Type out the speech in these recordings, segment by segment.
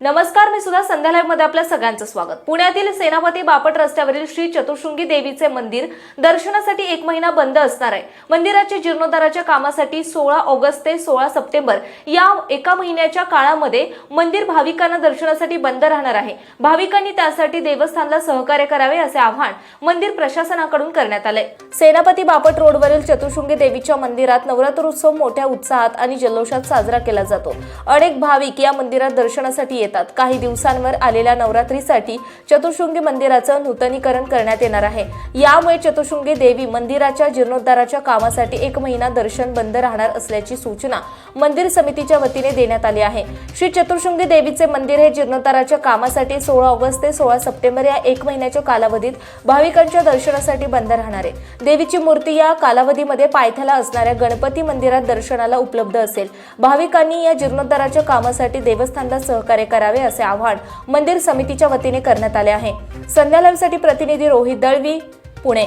नमस्कार मी सुद्धा संध्या लाईव्हमध्ये आपल्या सगळ्यांचं स्वागत. पुण्यातील सेनापती बापट रस्त्यावरील श्री चतुर्शृंगी देवीचे मंदिर दर्शनासाठी एक महिना बंद असणार आहे. मंदिराच्या जीर्णोद्धाराच्या कामासाठी सोळा ऑगस्ट ते सोळा सप्टेंबर या एका महिन्याच्या काळामध्ये मंदिर भाविकांना दर्शनासाठी बंद राहणार आहे. भाविकांनी त्यासाठी देवस्थानला सहकार्य करावे असे आव्हान मंदिर प्रशासनाकडून करण्यात आले सेनापती बापट रोडवरील चतुर्शृंगी देवीच्या मंदिरात नवरात्र उत्सव मोठ्या उत्साहात आणि जल्लोषात साजरा केला जातो. अनेक भाविक या मंदिरात दर्शनासाठी येतात. काही दिवसांवर आलेल्या नवरात्रीसाठी चतुर्शृंगी मंदिराचं नूतनीकरण करण्यात येणार आहे. यामुळे चतुर्शृंगी देवी मंदिराच्या जीर्णोद्धाराच्या कामासाठी एक महिना दर्शन बंद राहणार असल्याची सूचना मंदिर समितीच्या वतीने देण्यात आली आहे. श्री चतुर्शृंगी देवीचे मंदिर हे जीर्णोद्धाराच्या कामासाठी सोळा ऑगस्ट ते सोळा सप्टेंबर या एक महिन्याच्या कालावधीत भाविकांच्या दर्शनासाठी बंद राहणार आहे. देवीची मूर्ती या कालावधीमध्ये पायथ्याला असणाऱ्या गणपती मंदिरात दर्शनाला उपलब्ध असेल. भाविकांनी या जीर्णोद्धाराच्या कामासाठी देवस्थानला सहकार्य करावे असे आवाहन मंदिर समितीच्या वतीने करण्यात आले आहे. संध्या लाईव्हसाठी प्रतिनिधी रोहित दळवी पुणे.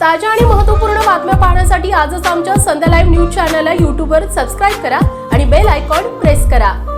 ताज्या आणि महत्त्वपूर्ण बातम्या पाहण्यासाठी आजच आमच्या संध्या लाईव्ह न्यूज चॅनलला यूट्यूबवर सबस्क्राईब करा आणि बेल आयकॉन प्रेस करा.